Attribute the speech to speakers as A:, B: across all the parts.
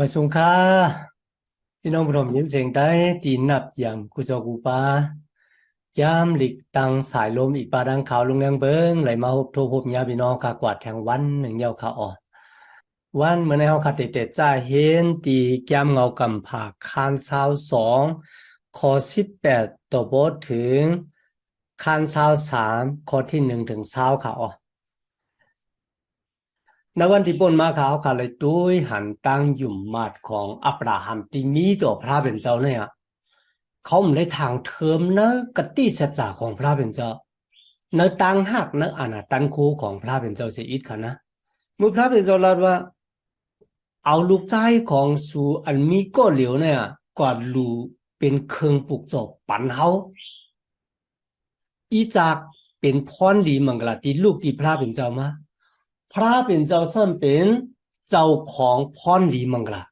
A: มาสุง
B: ค่าพี่น้องผู้ชมยินเสียงได้ตีนับอย่างกุจอกูปายามหลีกตังสายลมอีกปาดังขาวลงแรงเบิงไหลมาหบโทพบยาพี่น้องกากวาดแทงวันหนึ่งเยาวขาอ่อนวันเมื่อในเฮาคาเตเตจ้าเห็นตีแก้มเงากำผากคานเช้าสองข้อสิบแปดตัวบทถึงคานเช้าสามข้อที่หนึ่งถึงเช้าขาอ่อน นวันที่ปนมาขาวขาเลยด้วยหันตั้งหยุ่มมาดของอับราฮัมที่มีต่อพระเป็นเจ้าเนี่ยเขาไม่ได้ทางเทิมเนอะกติสัจจะของพระเป็นเจ้าเนะตังหักเนอะอนาตันคูของพระเป็นเจ้าเสียอีกค่ะนะเมื่อพระเป็นเจ้าเล่าว่า เอาลูกใจของสูอันมีก็เหลียวเนี่ยกอดลูเป็นเครื่องปลูกจบปันเฮาอีจากเป็นพรหลีมังกลาที่ลูกที่พระเป็นเจ้ามา พระเป็นเจ้าส้นเป็นเจ้าของพรดีมังกลา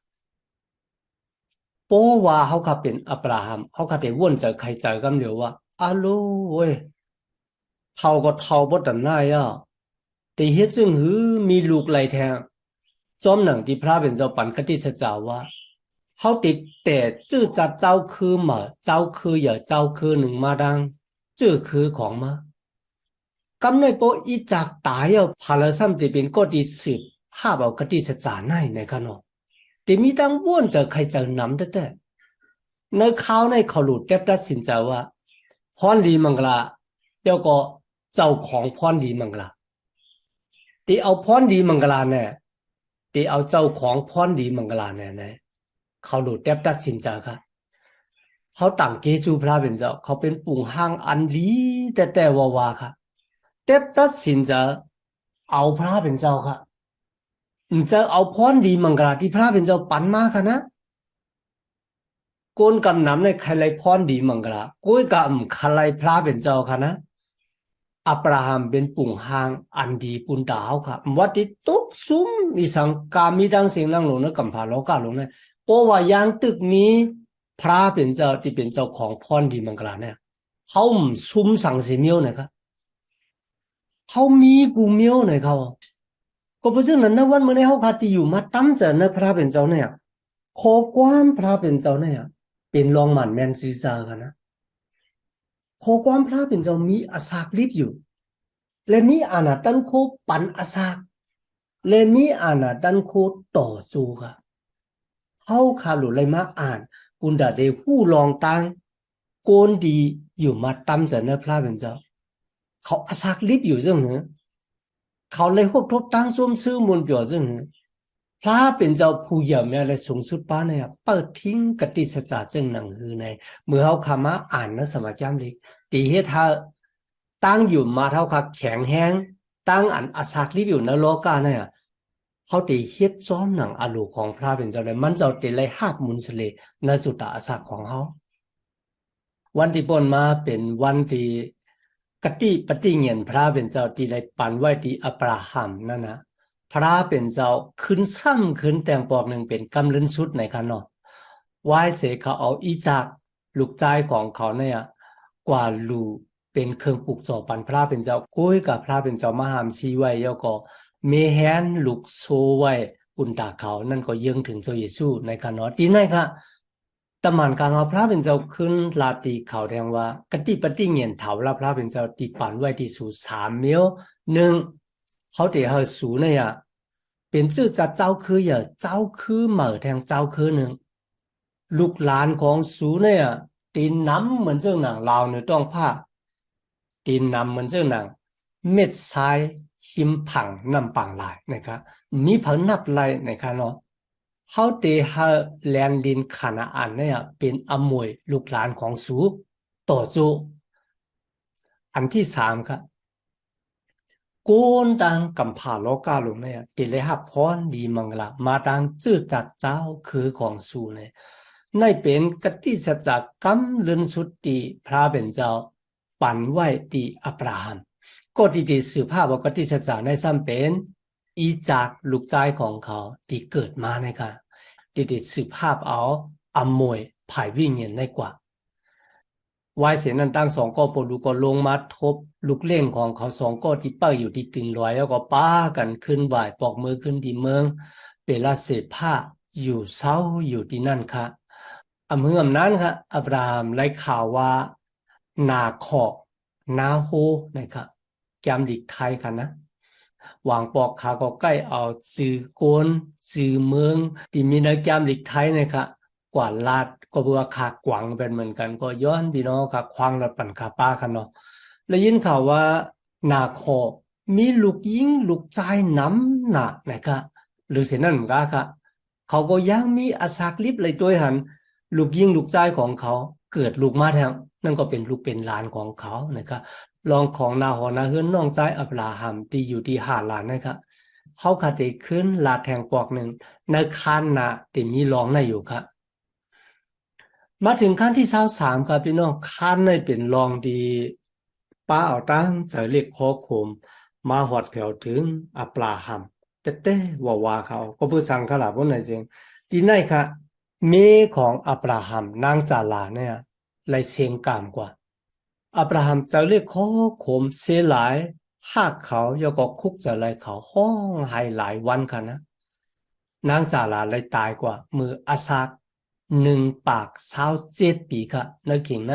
B: โปว่าเขาขับเป็นอับราฮัมเขาขับแต่วนเจอใครเจอกันเดียวว่าอาโลเว้ยเท่าก็เท่าบ่ดันได้อะแต่เฮ็ดจึงหือมีลูกไหลแทงจอมหนังที่พระเป็นเจ้าปันกติสจาว่าเขาติดแต่จื้อจัดเจ้าคือมาเจ้าคืออย่าเจ้าคือหนึ่งมาดังจื้อคือของมา กำเนิดโปอีจากตายเอาพาราซัมติเป็นก็ดีสิบภาพเอากดีสจาในในเนมแต่มีตั้งว่วนจะใครจะนำได้ต่ในข้าวในเขาหลุดเด็บดัดสินใจว่าพรลีมังกลาเดียวก็เจ้าของพรลีมังกลาต่เอาพรลีมังกลาเนี่ยแต่เอาเจ้าของพรลีมังกลาเนี่ยนะเขาหลุดเด็บดัดสินใจค่ะเขาต่างเกจูพระเป็นเจ้า เขาเป็นปุ่งห้างอันดีแต่แต่วาวาค่ะ เต็บตัดสินจะเอาพระเป็นเจ้าค่ะมันจะเอาพรดีมังกราที่พระเป็นเจ้าปันมาค่ะนะโกนกำนำในใครไลพรดีมังกรากุ้ยกำใครไลพระเป็นเจ้าค่ะนะอับราฮัมเป็นปุ่งหางอันดีปุนดาวค่ะวัดที่ตุกซุ้มอีสังกามีดังเสียงลังหลงนะกำพาโลกาหลงเนี่ยโอว่ายังตึกนี้ พระเป็นเจ้าที่เป็นเจ้าของพรดีมังกราเนี่ยเขาซุ้มสังสีเมียวนะครับ เขามีกูเมียวหน่อยเขาก็เพราะฉะนั้นนะวันเมื่อในเขาคาติอยู่มาตั้มเจอนะพระเป็นเจ้าเนี่ยขอความพระเป็นเจ้าเนี่ยเป็นรองหมันแมนซีซากันนะขอความพระเป็นเจ้ามีอาสากรีบอยู่และมีอาณาตันโคปันอาสากและมีอาณาตันโคต่อสู้ค่ะเขาคาหลุเลยมาอ่านกุนดาเดผู้ลองตังโกนดีอยู่มาตั้มเจอนะพระเป็นเจ้า เขาอาศักลิบอยู่ซึ่งเหรอเขาเลยหกทบตั้งซุ่มซื้อมูลเปลี่ยซึ่งพระเป็นเจ้าผู้ใหญ่แม่เลยสูงสุดป้าเนี่ยเปิดทิ้งกติสัจจะซึ่งหนังคือในเมื่อเขาคำมาอ่านนะสมัยจำลิกตีเฮทาตั้งอยู่มาเท่ากับแข็งแห้งตั้งอันอาศักลิบอยู่นโลกาเนี่ยเขาตีเฮ็ดซ้อมหนังอลูของพระเป็นเจ้าเลยมันเจ้าตีเลยหักมุนสเลในสุตตาอาศักของเขาวันที่ปนมาเป็นวันที่ กติปฏิเงียนพระเป็นเจ้าที่ได้ปันไว้ที่อับราฮัมนั่นนะพระเป็นเจ้าขึ้นซ้ำขึ้นแต่งปอกหนึ่งเป็นกำลังสุดในขนอไหวเสกเขาเอาอีจากลูกใจของเขาเนี่ยกว่าลูเป็นเครื่องปลูกจอปันพระเป็นเจ้ากุ้ยกับพระเป็นเจ้ามหามชีไว้แล้วก็เมแฮนลูกโซไว้อุนตาเขานั่นก็ยังถึงเจ้าเยซูในขนอที่ไหนคะ ตมันกางเอาพระเป็นเจ้าขึ้นลาตีเขาแทงว่ากติปฏิเงียนเถาละพระเป็นเจ้าตีปันไว้ที่สูสามเมียวหนึ่งเขาเดี๋ยวสูเนี่ยเป็นชื่อจะเจ้าคืออย่าเจ้าคือเหม่อแทงเจ้าคือหนึ่งลูกหลานของสูเนี่ยตีน้ำเหมือนเจ้าหนังเราเนี่ยต้องผ้าตีน้ำเหมือนเจ้าหนังเม็ดทรายหิมผังน้ำปังลายนะครับมีผังนับลายนะครับเนาะ เขาเตหาแลนดินขนาอันเนี่ยเป็นอมวยลูกหลานของสูต่อจูอันที่สามครับโกนดังกำผ่าโลกาลงเนี่ยติเลยหับพรดีมังละมาดังจื้อจัดเจ้าคือของสูเนี่ยในเป็นกติสัจจกรรมลืนสุดตีพระเป็นเจ้า ปันไหวตีอับราฮัมก็ที่ดีสืบภาพว่ากติสัจจาในซ้ำเป็น อีจากลูกใจของเขาที่เกิดมาในค่ะที่ดีสืบภาพเอาอำมวยผายวิ่งเงินในกว่าวายเสียนั้นตั้งสองก็ปลูก็ลงมาทบลูกเล่งของเขาสองก็ที่เป้าอยู่ที่ตึงลอยแล้วก็ป้ากันขึ้นไหวปอกมือขึ้นที่เมือง เปลาเสผ้าอยู่เศร้าอยู่ที่นั่นค่ะอเมืองนั้นค่ะอับราฮัมไล่ข่าวว่า นาขอนาโฮนะครับแกมดิกไทยค่ะนะ วางปอกขาก็ใกล้เอาจือโกนจือเมืองที่มีนแกมดิกไทยนะครับกว่าลาดก็เบื่อขากวางเป็นเหมือนกัน ก็ย้อนพี่น้องขาควางและปั่นขาป้ากันเนาะแล้วยินข่าวว่านาคอมีลูกยิงลูกชายน้ำหนักนะครับหรือเสียนั่นเหมือนกันค่ะ เขาก็ยังมีอาสากลิบเลยตัวหัน ลูกยิงลูกชายของเขาเกิดลูกมาแทงนั่นก็เป็นลูกเป็นหลานของเขานะครับ รองของนาหอนาเฮือนน้องชายอับราฮัมที่อยู่ที่หาหลานนะครับเขาขัดเดขึ้นลาแทงปอกหนึ่งในคันนาที่มีรองในอยู่ครับมาถึงขั้นที่เศร้าสามครับพี่น้องขั้นในเป็นรองดีป้าเอาตั้งใส่เรียกคอขมมาหอดแถวถึงอับราฮัมเต้เต้วาว่าเขาก็เพื่อสั่งขลาบว่าไหนจริงดีไหนครับเมของอับราฮัมนางจาลาเนี่ยไลเสียงกามกว่า อับราฮัมจะเรียกข้อขมเสียหลายหากเขายก็คุกจะไลเขาห้องไห้หลายวันค่ะนะ นางจาลาเลยตายกว่า มืออาซากหนึ่งปากเศร้าเจ็ดปีค่ะในเข่งใน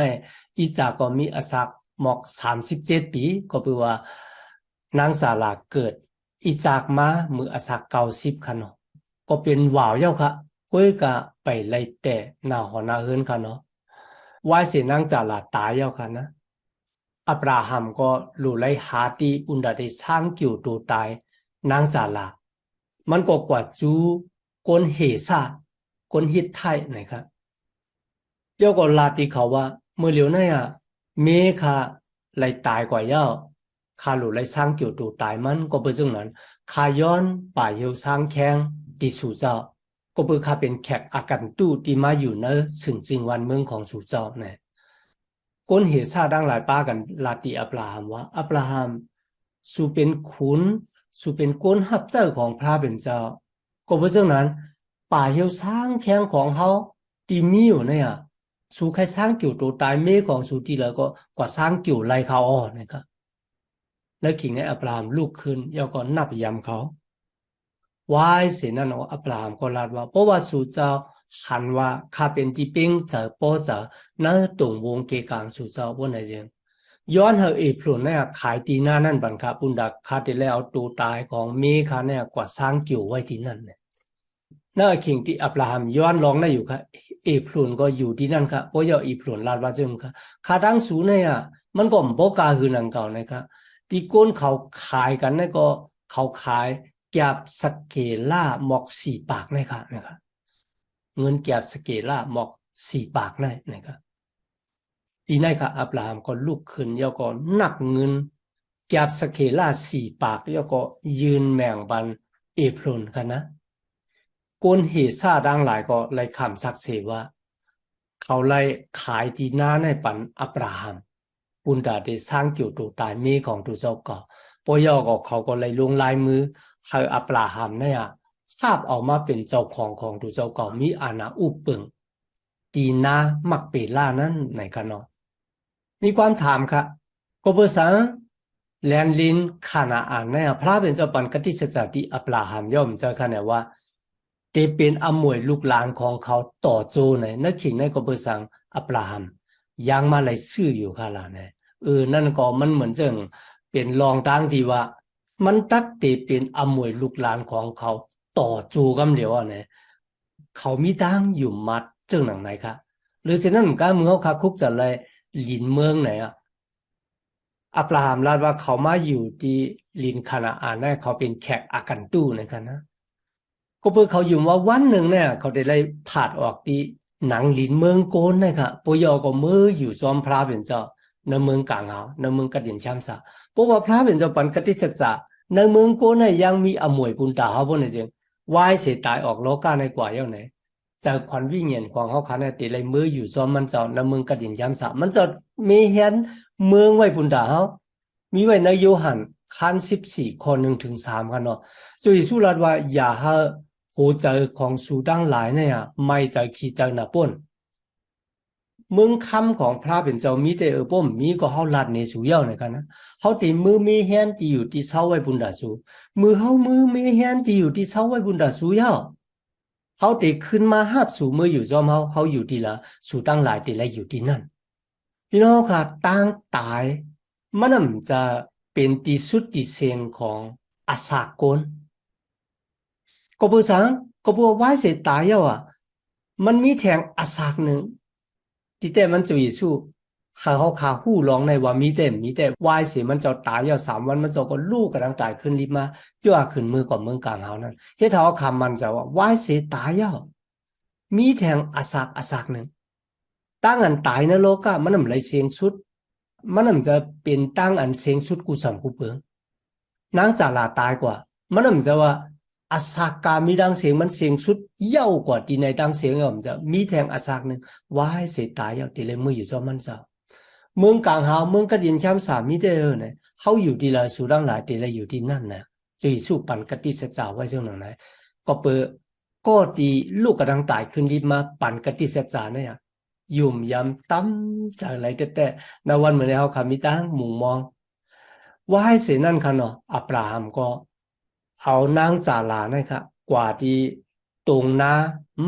B: อีจาก็มีอาซากหมอกสามสิบเจ็ดปี ก็แปลว่านางสาลาเกิด อีจากมามืออาซากเก้าสิบค่ะเนาะก็เป็นวาวเย้าค่ะก้อยกะไปไล่แต่หน้าหอนาเฮินค่ะเนาะวายเสียนางจาลาตายเย้าค่ะนะ อับราฮัมก็รู้ไลหาตีอุนดาได้สร้างกิ่วตัวตายนางจาลา มันก็กว่าจูกนเหซาคนฮิตไทยนะครับเจ้าก็ลาติเขาว่าเมื่อเหลียวเนี่ยเมคาไลตายกว่าเย้าคาหลุไลสร้างเกี่ยวตูตายมันก็เป็นจังนั้นคาย้อนป่าเหียวสร้างแข้งติสู่เจ้าก็เพื่อคาเป็นแขกอากันตู้ที่มาอยู่เนอสึงจริงวันเมืองของสู่เจ้าเนี่ย คนเหตุชาดังหลายป้ากันลาติอับราฮัมว่าอับราฮัมสู่เป็นขุนสู่เป็นก้นฮับเจ้าของพระเป็นเจ้า ก็เพราะฉะนั้น ป่าเหี่ยวสร้างแข้งของเขาที่มีอยู่เนี่ยสู่ใครสร้างเกี่ยวตัวตายเมฆของสู่ที่แล้วก็กว่าสร้างเกี่ยวไรเขาอ่อนนะครับแล้วขิงให้อับรามลูกขึ้นแล้วก็นับยำเขาวายเสนาโนอับรามก็ลาดว่าเพราะว่าสู่เจ้า หันว่าข้าเป็นที่ปิ้งเจอป้อเจอนั่นตรงวงเกกางสู่เจ้าว่าไหนเจงย้อนเฮอเอพลุนเนี่ยขายตีหน้านั่นบันคาปุนดักคาติแล้วตัวตายของเมฆาเนี่ยกว่าสร้างเกี่ยวไว้ที่นั่นเนี่ยนั่นคิงที่อับราฮัมย้อนลองได้อยู่ครับเอพลุนก็อยู่ที่นั่นครับเพราะย่าอีพลุนลาดว่าจึงครับคาดังสูเนี่ยมันก็บอกกาหือนังเก่านะครับที่ก้นเขาขายกันนี่ก็เขาขายแกบสเกล่าหมอกสี่ปากนะครับนะครับ เงินแกบสเกล่าหมอกสี่ปากนี่นะครับทีนี้ครับอับราฮัมก็ลุกขึ้นแล้วก็นับเงินแกบสเกล่าสี่ปากแล้วก็ยืนแมงบันเอพลนกันนะกนเหตุซาดังหลายก็เลยคำสักเสว่า เขาเลยขายตีหน้าในปันอับราฮัมปุนดาได้สร้างเกี่ยวตัวตายมีของตัวเจ้าก่อปยอก็เขาก็เลยลงลายมือให้อับราฮัมเนี่ย ภาพออกมาเป็นเจ้าของของตัวเจ้าก่อมีอาณาอุปปึงตีน้ามักเปล่านั้นไหนกันเนาะมีความถามครับกบสังแลนลินขานาอ่านเนี่ยพระเป็นเจ้าปันกติสจติอับราฮัมย่อมเจอขนาดว่าเตเป็นอมวยลูกหลานของเขาต่อโจในนักขิงในกบสังอับราฮัมยังมาเลยซื่ออยู่ค่ะล่ะเนี่ยเออนั่นก็มันเหมือนจังเป็นรองตั้งที่ว่า มันตักเตเป็นอมวยลูกหลานของเขา ต่อโจกำเดียวอะเนี่ยเขามีตั้งอยู่มัดเจังหนังไหนคะหรือเช่นนั้นก็เมือเขาคาคุกจะเลยลินเมืองไหนอะอับราฮัมลาดว่าเขามาอยู่ที่ลินคานาอานเนี่ยเขาเป็นแขกอากันตู้นะครับนะก็เพื่อเขาอยู่ว่าวันหนึ่งเนี่ย เขาได้ไล่ผาดออกที่หนังลินเมืองโกนนะครับปยอก็มืออยู่ซ้อมพระเป็นเจ้าในเมืองกลางเอาในเมืองกระดิ่งช้ำสาเพราะว่าพระเป็นเจ้าปันกติสัจจะในเมืองโกนเนี่ยยังมีอมวยปุนตาเขาบนเนี่ยจริงวกโลกาในกว่าเจง เงียนของเขาคันในตีเลยมืออยู่ซ้อมมันเจ้าในเมืองกระดิ่งย้ำสามันจะมีเห็นเมืองไว้ปุนดาเขามีไว้ในโยหันคันสิบสี่คนหนึ่งถึงสามกันเนาะจุยสุรัตว่าอย่าให้หัวใจของสูดังหลายเนี่ยไม่ใจขี้ใจหนาป่น มืองคำของพระเป็นเจ้ามีแต่เออป้มมีก็เฮาลัดในสูเย้าในกันนะเฮาตีมือมีแฮนที่อยู่ที่เสาไว้บุญดาสูมือเฮามือมีแฮนที่อยู่ที่เสาไว้บุญดาสูเย้าเฮาตีขึ้นมาหาบสูมืออยู่จอมเฮาเฮาอยู่ที่ละสู่ตั้งหลายตีละอยู่ที่นั่นพี่น้องค่ะตั้งตายมันน่ะจะเป็นที่สุดที่เสียงของอาสากลก็เพื่อสังก็เพื่อไหว้เสร็จตายแล้วอะมันมีแทงอาสากหนึ่ง ที่แต่มันจะอยู่สู้หาเขาขาหู้ร้องในว่ามีแต่มีแต่ไหว้เสียมันจะตายแล้วสามวันมันจะก็ลูกกำลังตายขึ้นรีบมาย่อขึ้นมือก่อนเมืองกลางเฮานั้นเฮ็ดเฮาคำมันจะว่าไหว้เสียตายแล้วมีแทงอาสากอาสากหนึ่งตั้งอันตายในโลกะมันนำไหลเสียงสุด มันนำจะเป็นตั้งอันเสียงสุดกูสำกูเปิงนางจาลาตายกว่า มันนำจะว่า อาสากกามีดังเสียงมันเสียงสุดเย่ากว่าที่ในดังเสียงอะมันจะมีแทงอาสากหนึ่งว่าให้เสียตายเอาตีเลยมืออยู่จอมันจะเมืองกลางเฮาเมืองกระดินช้ำสามมีได้เออเนี่ยเฮาอยู่ที่ละสุรังหลายตีเลยอยู่ที่นั่นนะจะสู้ปันกติสจจาไว้เจ้าหนังไหนก็เปิดก็ตีลูกกระดังตายขึ้นรีบมาปั่นกติสจาเนี่ยยุ่มยำตั้มจากไรแต่แต่ในวันเหมือนเฮาคามิตั้งมุงมอง ว่าให้เสียนั่นค่ะเนาะอับราฮัมก็ เอานางสาลานะครับกว่าที่ตรงนา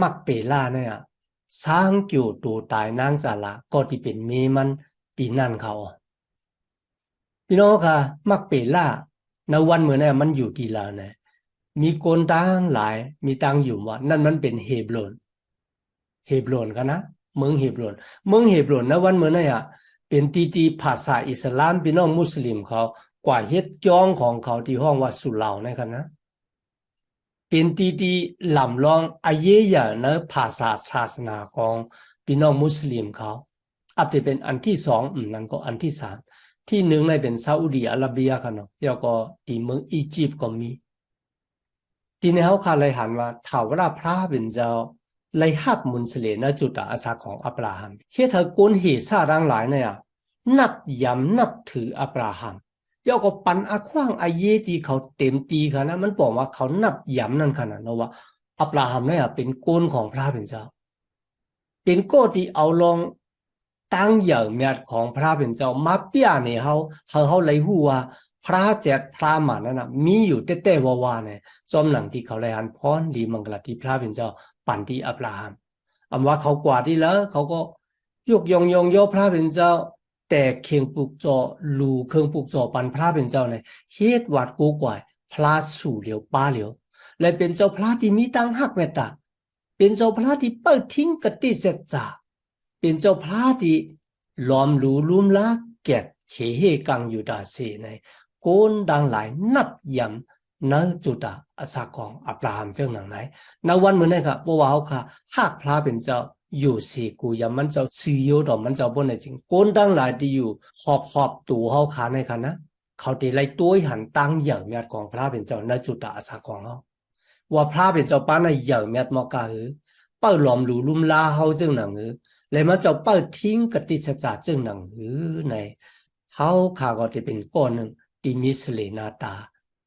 B: มักเปล่าเนี่ยสร้างกิ่วตัวตายนางสาลาก็ที่เป็นเมมันตีนั่นเขาพี่น้องค่ะ มักเปล่าในวันเหมือนเนี่ยมันอยู่ที่ลาเนี่ยมีคนตั้งหลายมีตั้งอยู่ว่านั่นมันเป็นเฮบรนเฮบรนกันนะเมืองเฮบรนเมืองเฮบรนในวันเหมือนเนี่ยเป็นตีตีภาษาอิสลามพี่น้องมุสลิมเขา กว่าเฮ็ดจ้องของเขาที่ห้องว่าสุเหล่านะครับนะ เป็นตีตีลำลองอาเยยาในภาษาศาสนาของพี่น้องมุสลิมเขาอับจะเป็นอันที่สองอืมนั่นก็อันที่สามที่หนึ่งในเป็นซาอุดีอาระเบียกันเนาะแล้วก็ที่เมืองอียิปต์ก็มี ทีนี้เขาคาเลยหันว่าถาวลาพระเป็นเจ้าไล่หับมุนสเลนจุดอาสาของอับราฮัมเฮ็ดให้คนเหตุซาร่างหลายเนี่ยนับยำนับถืออับราฮัม เดี๋ยวก็ปันอาขว้างอาเยที่เขาเต็มตีขนาดมันบอกว่าเขานับย้ำนั่นขนาดนะว่าอับราฮัมเนี่ยเป็นโกนของพระเป็นเจ้า เป็นโกที่เอาลองตั้งอย่างเมียดของพระเป็นเจ้ามาเปียเนี่ยเขาเขาเขาเลยหูว่าพระแจกพระมานั่นนะมีอยู่เต้ๆว่าเนี่ยจอมหลังที่เขาเลยหันพรดีมังกรที่พระเป็นเจ้า ปั่นที่อับราฮัมอำว่าเขากว่าที่แล้ว เขาก็ยกยองยองย่อพระเป็นเจ้า แต่เคียงปลูกจอลูเครื่องปลูกจอปันพระเป็นเจ้าในเฮ็ดวัดกูกว่าพระสู่เหลียวป้าเหลียวและเป็นเจ้าพระที่มีตังหักเมตตาเป็นเจ้าพระที่เปิดทิ้งกติเสจจาเป็นเจ้าพระที่ล้อมรูลุ่มลากแกดเขเฮกังอยู่ดาเสในโกนดังหลายนับยำนจุดาอาสาของอับราฮัมเจ้าหนังไหนในวันเมื่อไหร่ครับเพราว่าเขาค่ะหากพระเป็นเจ้า อยู่สี่กูยามันจะซีโยดอกมันจะบนในจริงคนตั้งหลายที่อยู่หอบหอบตัวเขาขาในคันนะเขาตีไล่ตัวหันตั้งอย่างเมียดของพระเป็นเจ้าในจุดอาสาของเขาว่าพระเป็นเจ้าป้าในอย่างเมียดมอกาหือเป้าหลอมหลูลุ่มลาเขาจึงหนังหือเลยมันจะเป้าทิ้งกติสจาจึงหนังหือในเขาขาก็จะเป็นก้อนหนึ่งที่มิสเลนาตา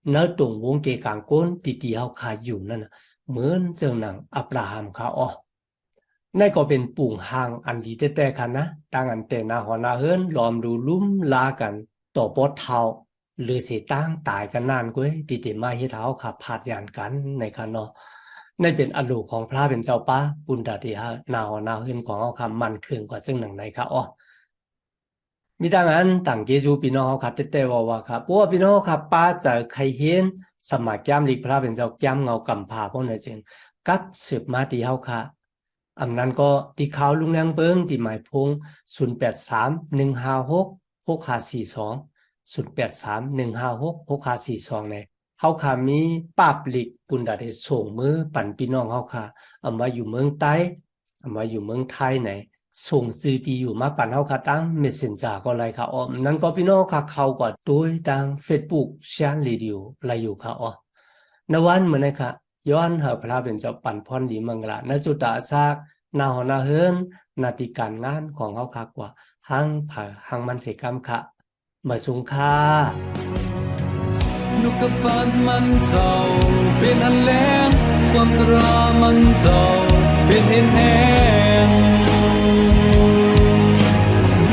B: เนื้อตรงวงเกกางก้นตีตีเขาขาอยู่นั่นเหมือนเจ้าหนังอับราฮัมขาอ๋อ นั่นก็เป็นปุ่งหางอันดีแต่แต่คันนะตั้งอันแต่นาหอนาเฮิรนล้อมดูลุ่มลากันต่อปอดเท้าหรือสิตั้งตายกันนานก้วยติติมาเฮ็ดเท้าขับผาดยานกันในคันเนาะนั่นเป็นอลูของพระเป็นเจ้าป้าปุณดาติฮะนาหอนาเฮิรนของเอาคำมันเครื่องกว่าซึ่งหนังในค่ะอ๋อมีดังนั้นต่างเกจูพี่น้องเขาขับเต้ๆว่าว่าครับพว่าพี่น้องขับป้าจะใครเห็นสมัครแก้มลีกพระเป็นเจ้าแก้มเงากำพาพวกนั้นจริงกัดสืบมาที่เฮาค่ะ อำนั้นก็ที่ข่าวลุงแรงเบิงที่หมายพง083 156 6542 083 156 6542เนี่ยเฮาค่ะมีปาบลิกปุนดาได้ส่งมือปั่นพี่น้องเฮาค่ะอำว่าอยู่เมืองใต้มาอยู่เมืองไทยไหนส่งสื่อดีอยู่มาปั่นเฮาค่ะตั้ง Messenger ก็ไลค่ะอ๋อนั่นก็พี่น้องค่ะเข้าก็โดยทาง Facebook แชร์รีดิโอไลอยู่ค่ะอ๋อนวันเหมือนี้ค่ะ ย้อนเหาพระเป็นเจ้าปั่นพรดีมังกลาณจุตาซากนาหอนาเฮินนาติการงานของเฮาค่ะกว่าหังผาหังมันเสกรรมค่ะมาสุงค่ะ
A: นุกกะปัดมันเจ้าเป็นอันแรงความตรามันเจ้าเป็นเอ็นแหง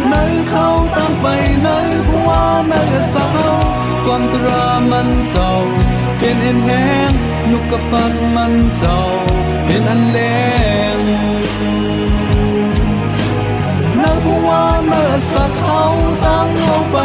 A: ในเขาตั้งไปในผู้ว่าในสาวความตรามันเจ้า เป็นเอ็นแหงนุกกระปัดมันเจ้าเป็นอันแรงนักว่าเมื่อสักเขาตั้งเอาไป